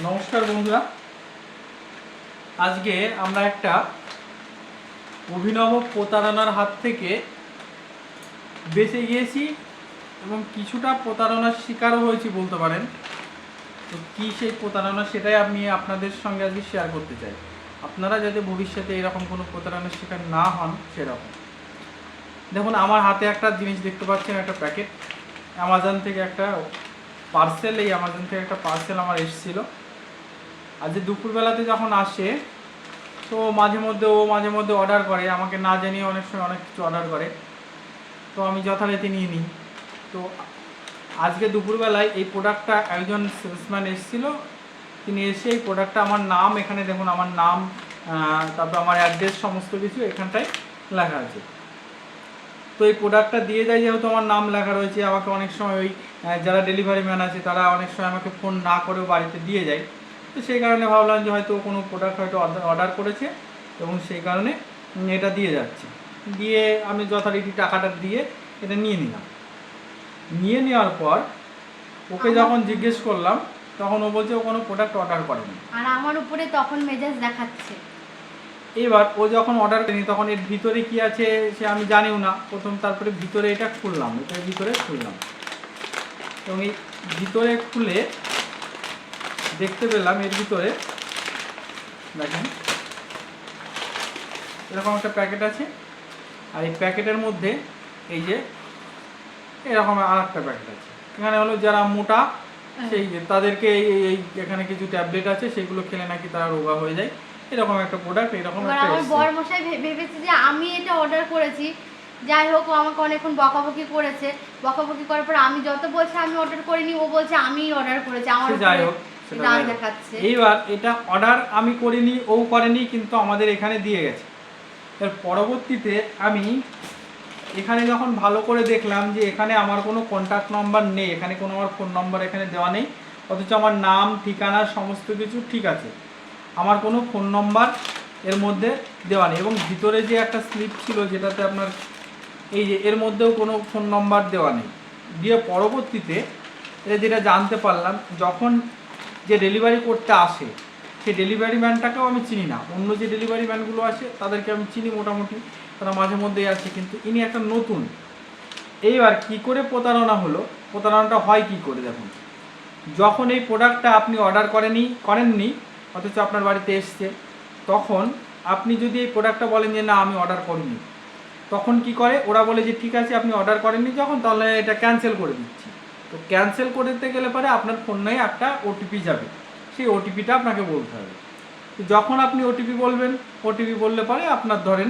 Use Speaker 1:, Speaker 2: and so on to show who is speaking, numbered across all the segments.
Speaker 1: নমস্কার বন্ধুরা। আজকে আমরা একটা অভিনব প্রতারণার হাত থেকে বেঁচে গিয়েছি এবং কিছুটা প্রতারণার শিকারও হয়েছি বলতে পারেন। তো কী সেই প্রতারণা সেটাই আমি আপনাদের সঙ্গে আজকে শেয়ার করতে চাই। আপনারা যাতে ভবিষ্যতে এরকম কোনো প্রতারণার শিকার না হন, সেরকম। দেখুন, আমার হাতে একটা জিনিস দেখতে পাচ্ছেন, একটা প্যাকেট। অ্যামাজন থেকে একটা পার্সেল এই অ্যামাজন থেকে একটা পার্সেল আমার এসেছিল। আজ যে দুপুরবেলাতে যখন আসে, তো মাঝে মধ্যে ও মাঝে মধ্যে অর্ডার করে, আমাকে না জানিয়ে অনেক সময় অনেক কিছু অর্ডার করে। তো আমি যথারীতি নিয়ে নিই। তো আজকে দুপুরবেলায় এই প্রোডাক্টটা একজন সেলসম্যান এসেছিল। তিনি এসে এই প্রোডাক্টটা আমার নাম এখানে দেখুন, আমার নাম তারপর আমার অ্যাড্রেস সমস্ত কিছু এখানটায় লেখা আছে। তো এই প্রোডাক্টটা দিয়ে যায় যেহেতু আমার নাম লেখা রয়েছে, আমাকে অনেক সময় ওই যারা ডেলিভারি ম্যান আছে তারা অনেক সময় আমাকে ফোন না করেও বাড়িতে দিয়ে যায়। তো সেই কারণে ভাবলাম যে হয়তো কোনো প্রোডাক্ট হয়তো অর্ডার করেছে এবং সেই কারণে এটা দিয়ে যাচ্ছে। দিয়ে আমি যথারীতি টাকাটা দিয়ে এটা নিয়ে নিলাম। নিয়ে নেওয়ার পর ওকে যখন জিজ্ঞেস করলাম তখন ও বলছে ও কোনো প্রোডাক্ট অর্ডার করেনি।
Speaker 2: আর আমার উপরে তখন মেজাজ দেখাচ্ছে।
Speaker 1: এবার ও যখন অর্ডার করেনি তখন এর ভিতরে কি আছে সে আমি জানিও না। প্রথম তারপরে ভিতরে এটা খুললাম এটার ভিতরে খুললাম। এবং এই ভিতরে খুলে দেখতে পেলাম এর ভিতরে। দেখেন। এরকম একটা প্যাকেট আছে। আর এই প্যাকেটের মধ্যে এই যে এরকম আর একটা প্যাকেট আছে। এখানে হলো যারা মোটা সেই যে তাদেরকে এই এখানে কিছু ট্যাবলেট আছে সেগুলো খেলে নাকি তারা রোগা হয়ে যায়। এরকম একটা প্রোডাক্ট এরকম একটা
Speaker 2: আমার। বর মশাই ভেবেছে যে আমি এটা অর্ডার করেছি। যাই হোক ও আমাকে অনেকক্ষণ বকাবকি করেছে। বকাবকি করার পর আমি যত বলছে আমি অর্ডার করিনি ও বলছে আমি অর্ডার করেছি। আমার
Speaker 1: যাই হোক।
Speaker 2: দেখাচ্ছে।
Speaker 1: এইবার এটা অর্ডার আমি করিনি ও করেনি কিন্তু আমাদের এখানে দিয়ে গেছে। এর পরবর্তীতে আমি এখানে যখন ভালো করে দেখলাম যে এখানে আমার কোনো কন্ট্যাক্ট নাম্বার নেই এখানে কোনো আমার ফোন নাম্বার এখানে দেওয়া নেই অথচ আমার নাম ঠিকানা সমস্ত কিছু ঠিক আছে। আমার কোনো ফোন নাম্বার এর মধ্যে দেওয়া নেই এবং ভিতরে যে একটা স্লিপ ছিল যেটাতে আপনার এই যে এর মধ্যেও কোনো ফোন নাম্বার দেওয়া নেই। দিয়ে পরবর্তীতে এটা যেটা জানতে পারলাম যখন যে ডেলিভারি করতে আসে, সেই ডেলিভারি ম্যানটাকেও আমি চিনি না। অন্য যে ডেলিভারি ম্যানগুলো আছে, তাদেরকে আমি চিনি মোটামুটি, তারা মাঝে মধ্যেই আছে, কিন্তু ইনি একটা নতুন। এইবার কি করে প্রতারণা হলো? প্রতারণাটা হয় কি করে দেখুন। যখন এই প্রোডাক্টটা আপনি অর্ডার করেনি, করেননি, অথচ আপনার বাড়িতে এসছে, তখন আপনি যদি এই প্রোডাক্টটা বলেন যে, না, আমি অর্ডার করিনি, তখন কি করে? ওরা বলে যে, ঠিক আছে, আপনি অর্ডার করেননি যখন, তাহলে এটা ক্যান্সেল করে দিচ্ছি। তো ক্যান্সেল করতে গেলে পরে আপনার ফোনে একটা ওটিপি যাবে। সেই ওটিপিটা আপনাকে বলতে হবে। যখন আপনি ওটিপি বলবেন ওটিপি বললে পরে আপনার ধরেন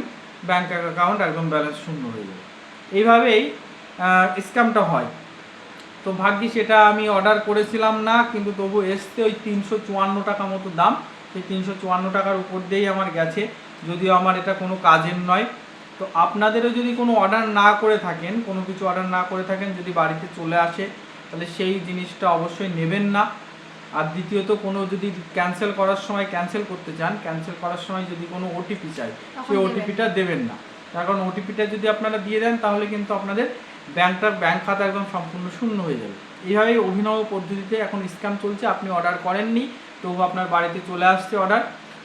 Speaker 1: ব্যাঙ্ক অ্যাকাউন্ট একদম ব্যালেন্স শূন্য হয়ে যাবে। এইভাবেই স্ক্যামটা হয়। তো ভাগ্যি সেটা আমি অর্ডার করেছিলাম না, কিন্তু তবু এসতে ওই তিনশো চুয়ান্ন টাকা মতো দাম। সেই তিনশো চুয়ান্ন টাকার উপর দিয়েই আমার গেছে। যদিও আমার এটা কোনো কাজের নয়। তো আপনাদেরও যদি কোনো অর্ডার না করে থাকেন, কোনো কিছু অর্ডার না করে থাকেন, যদি বাড়িতে চলে আসে তাহলে সেই জিনিসটা অবশ্যই নেবেন না। আর দ্বিতীয়ত কোনো যদি ক্যান্সেল করার সময় ক্যান্সেল করতে চান ক্যান্সেল করার সময় যদি কোনো ওটিপি চাই সেই ওটিপিটা দেবেন না। তার কারণ ওটিপিটা যদি আপনারা দিয়ে দেন তাহলে কিন্তু আপনাদের ব্যাংকটার ব্যাংক খাতা একদম সম্পূর্ণ শূন্য হয়ে যাবে। এইভাবেই অভিনব পদ্ধতিতে এখন স্ক্যাম চলছে আপনি অর্ডার করেননি তবু আপনার বাড়িতে চলে আসছে অর্ডার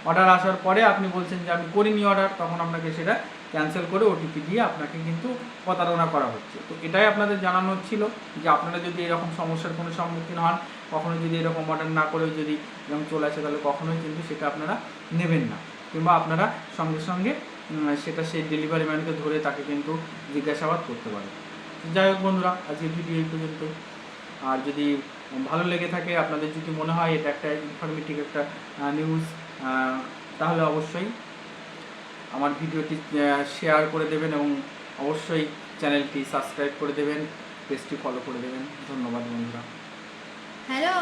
Speaker 1: অর্ডার আসার পরে আপনি বলছেন যে আমি করিনি অর্ডার তখন আপনাকে সেটা ক্যান্সেল করে ওটিপি দিয়ে আপনাকে কিন্তু প্রতারণা করা হচ্ছে। তো এটাই আপনাদের জানানো ছিল যে আপনারা যদি এরকম সমস্যার কোনো সম্মুখীন হন, কখনো যদি এরকম অর্ডার না করেও যদি এরকম চলে আসে, তাহলে কখনোই কিন্তু সেটা আপনারা নেবেন না। কিংবা আপনারা সঙ্গে সঙ্গে সেটা সেই ডেলিভারি ম্যানকে ধরে তাকে কিন্তু জিজ্ঞাসাবাদ করতে পারেন। যাই হোক বন্ধুরা, আজকের ভিডিও পর্যন্ত। আর যদি ভালো লেগে থাকে, আপনাদের যদি মনে হয় এটা একটা ইনফরমেটিভ একটা নিউজ তাহলে অবশ্যই আমার ভিডিওটি শেয়ার করে দেবেন এবং অবশ্যই চ্যানেলটি সাবস্ক্রাইব করে দেবেন পেজটি ফলো করে দেবেন। ধন্যবাদ বন্ধুরা।
Speaker 2: হ্যালো